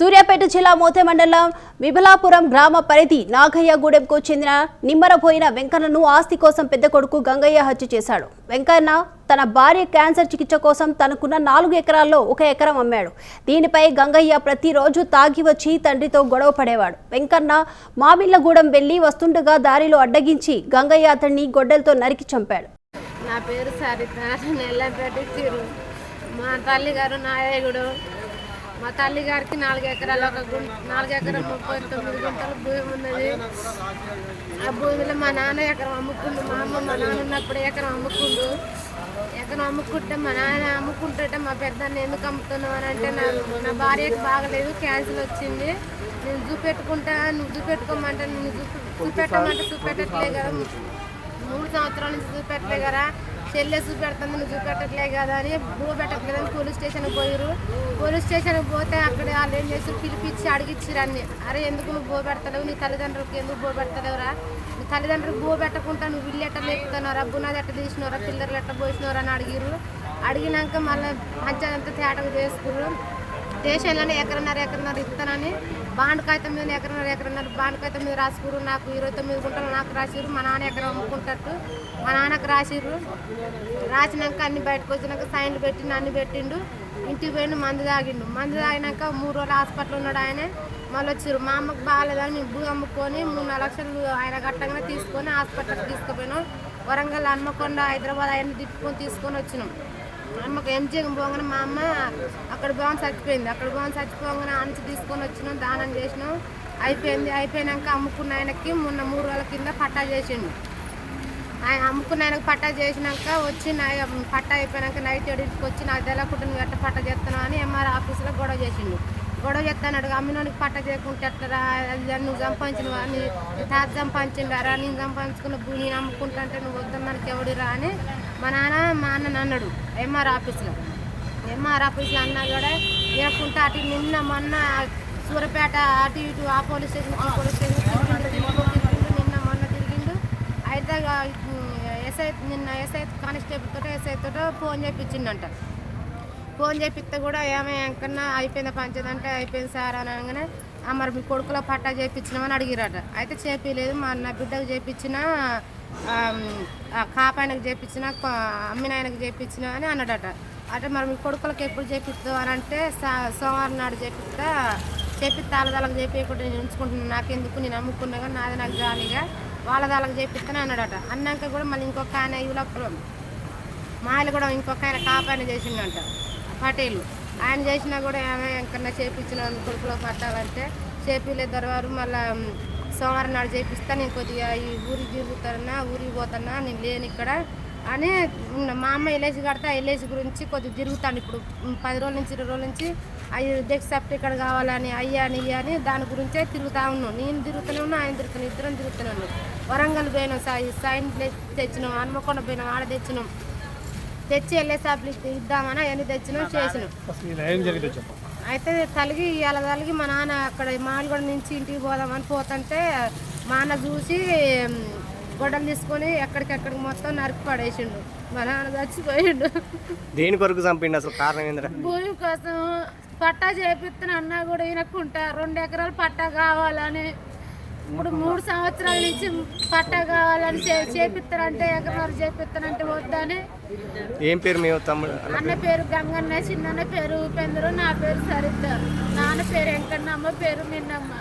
సూర్యాపేట జిల్లా మోతే మండలం విబలాపురం గ్రామ పరిధి నాగయ్యగూడెంకు చెందిన నిమ్మరపోయిన వెంకన్నను ఆస్తి కోసం పెద్ద కొడుకు గంగయ్య హత్య చేశాడు. వెంకన్న తన భార్య క్యాన్సర్ చికిత్స కోసం తనకున్న నాలుగు ఎకరాల్లో ఒక ఎకరం అమ్మాడు. దీనిపై గంగయ్య ప్రతిరోజు తాగి వచ్చి తండ్రితో గొడవ పడేవాడు. వెంకన్న మామిళ్ళగూడెం వెళ్ళి వస్తుండగా దారిలో అడ్డగించి గంగయ్య అతన్ని గొడ్డలతో నరికి చంపాడు. నా పేరు సరిత. మా తల్లి గారు నాయకుడు మా తల్లి గారికి నాలుగు ఎకరాలు ఒక గుంట నాలుగు ఎకరం ముప్పై తొమ్మిది గుంటల భూమి ఉన్నది. ఆ భూమిలో మా నాన్న ఎకరం అమ్ముకుండు మా అమ్మ మా నాన్న ఉన్నప్పుడు ఎకరం అమ్ముకుండు. ఎకరం అమ్ముకుంటే మా నాన్న అమ్ముకుంటుంటే మా పెద్దాన్ని ఎందుకు అమ్ముతున్నావు అని అంటే నా నా భార్యకి బాగలేదు క్యాన్సిల్ వచ్చింది. నేను చూపెట్టుకుంటా నువ్వు చూపెట్టుకోమంటే నేను చూపెట్టమంటే చూపెట్టట్లే కదా. మూడు సంవత్సరాల నుంచి చూపెట్టలే కదా. చెల్లె చూపెడుతుంది నువ్వు చూపెట్టట్లే కదా అని భూ పెట్టట్లేదు అని పోలీస్ స్టేషన్కి పోయారు పోలీస్ స్టేషన్కి పోతే అక్కడ వాళ్ళు ఏం చేస్తారు? పిలిపించి అడిగిచ్చారు అన్ని. అరే ఎందుకు నువ్వు బో పెడతలేవు? నీ తల్లిదండ్రులకు ఎందుకు బో పెడతలేవురా? నీ తల్లిదండ్రులకు బో పెట్టకుండా నువ్వు ఇల్లు ఎట్ట లేపుతున్నారా బునాది ఎట్ట తీసినవరా పిల్లలు ఎట్ట పోసినవరా అని అడిగిరు అడిగినాక మళ్ళీ పంచాయతీ అంతా తేటకు చేసుకురు స్టేషన్లోనే ఎకరన్నర ఎకరన్నర ఇస్తానని బాండ్ కాగితం మీద ఎకరన్నర ఎకరన్నర బాండ్ కాగితం మీద రాసుకురు నాకు ఇరవై తొమ్మిది గుంటలు నాకు రాసిరు మా నాన్న ఎకరం అమ్ముకుంటట్టు మా నాన్నకు రాసిరు. రాసినాక అన్ని బయటకు వచ్చినాక సైన్లు పెట్టిండు అన్ని పెట్టిండు. ఇంటికి పోయిండు మందు తాగిండు. మందు తాగినాక మూడు రోజులు హాస్పిటల్ ఉన్నాడు ఆయన. మళ్ళీ వచ్చారు. మా అమ్మకు బాగాలేదని మేము భూ అమ్ముకొని మూడు నాలుగు లక్షలు ఆయన గట్టంగా తీసుకొని హాస్పిటల్కి తీసుకుపోయినాం. వరంగల్ హన్మకొండ హైదరాబాద్ ఆయన తిప్పుకొని తీసుకొని వచ్చినాం. అమ్మకు ఎంజీఎం పోగానే మా అమ్మ అక్కడ బాగుంది చచ్చిపోయింది. అక్కడ బాగుంది చచ్చిపోగానే అంచు తీసుకొని వచ్చినాం దానం చేసినాం. అయిపోయింది అయిపోయినాక అమ్ముకున్న ఆయనకి మొన్న మూడు రోజుల కింద పట్టా చేసిండు. ఆయన అమ్ముకున్న ఆయనకు పట్టా చేసినాక వచ్చి నా పట్టా అయిపోయినాక నైట్ ఎడికి వచ్చి నాకు తెలకుండా ఎట్ట పట్టా చేస్తున్నావు అని ఎంఆర్ ఆఫీస్లో గొడవ చేసిండు. గొడవ చేస్తాడు అమ్మినోనికి పట్ట చేయకుంటే ఎట్లరా? అది నువ్వు సంపాదించిన నీ తాత సంపాదించిండరా నేను సంపాదించుకున్న భూమి నేను అమ్ముకుంటా అంటే నువ్వు వద్దన్నానికి ఎవడిరా అని మా నాన్న మా అన్న అన్నాడు ఎంఆర్ ఆఫీస్లో. ఎంఆర్ ఆఫీస్లో అన్నా కూడా వినకుంటే అటు నిన్న మొన్న సూరపేట అటు ఇటు ఆ పోలీస్ స్టేషన్ పోలీస్ స్టేషన్ నిన్న మొన్న తిరిగిండు. అయితే ఎస్ఐ నిన్న ఎస్ఐ కానిస్టేబుల్ తోటో ఎస్ఐ తోటో ఫోన్ చేయించిండంట ఫోన్ చేపిస్తే కూడా ఏమే ఎంకన్నా అయిపోయింది పంచదంటే అయిపోయింది సార్ అని అనగానే మరి మీ కొడుకులో పట్టా చేయించినామని అడిగిరట. అయితే చేపించలేదు మా నా బిడ్డకు చేయించిన కాపాయనకు చేయించిన అమ్మినాయనకు చేయించిన అని అన్నాడట. అంటే మరి మీ కొడుకులకు ఎప్పుడు చేపిస్తావు అని అంటే సోమవారం నాడు చేపిస్తా చెప్పి తాళదాలకు చేపించకుండా నేను ఉంచుకుంటున్నాను నాకెందుకు? నేను అమ్ముకున్నా కానీ నాది నాకు జాలీగా. వాళ్ళ దాళ్ళకి చేపిస్తాను అన్నాడట. అన్నాక కూడా మళ్ళీ ఇంకొక ఆయన యువలో మా ఆయన కూడా ఇంకొక ఆయన కాపాయన చేసిండంట. పటేలు. ఆయన చేసినా కూడా ఆమె ఎంకన్నా చేపించిన కొడుకులో పట్టాలంటే చేపిలే తర్వాత మళ్ళీ సోమవారం నాడు చేపిస్తా నేను కొద్దిగా ఈ ఊరికి తిరుగుతానా ఊరికి పోతానా నేను లేను ఇక్కడ అని ఉన్న మా అమ్మ ఎల్ఐసి కడితే ఆ ఎల్ఐసి గురించి కొద్దిగా తిరుగుతాను ఇప్పుడు. పది రోజుల నుంచి ఇరవై రోజుల నుంచి అవి డెక్ సర్టిఫికేట్ కావాలని అయ్యా అని అని దాని గురించే తిరుగుతా ఉన్నాను నేను తిరుగుతూనే ఉన్నా ఆయన తిరుగుతున్నాను ఇద్దరం తిరుగుతూనే వరంగల్ పోయినాం సాయి సైన్ తెచ్చినాం హన్మకొండ పోయినాం ఆడ తెచ్చినాం. తెచ్చి వెళ్ళే సబ్లిస్ట్ ఇద్దామని అవన్నీ తెచ్చినాం చేసినాం. ఇలా అయితే తలిగి ఇవాళ తలిగి మా నాన్న అక్కడ మాల్గొండ నుంచి ఇంటికి పోదామని పోతుంటే మా అన్న చూసి గొడ్డలు తీసుకొని ఎక్కడికెక్కడికి మొత్తం నరికి పడేసిండు. మా నాన్న చచ్చిపోయిండు. దేని కొరకు చంపిండి అసలు కారణం ఏంద్రా? భూమి కోసం పట్టా చేపిస్తున్న అన్నా కూడా వినకుంటా రెండు ఎకరాలు పట్టా కావాలని ఇప్పుడు మూడు సంవత్సరాల నుంచి పట్టా కావాలని చేపిస్తారంటే ఎకరాలు చేపిస్తానంటే వద్దని. ఏం పేరు మీ తమ్ముడు? అన్న పేరు? గంగన్న చిన్నన్న పేరు ఉపేంద్ర నా పేరు సరిత. నాన్న పేరు వెంకన్న అమ్మ పేరు మిన్నమ్మ.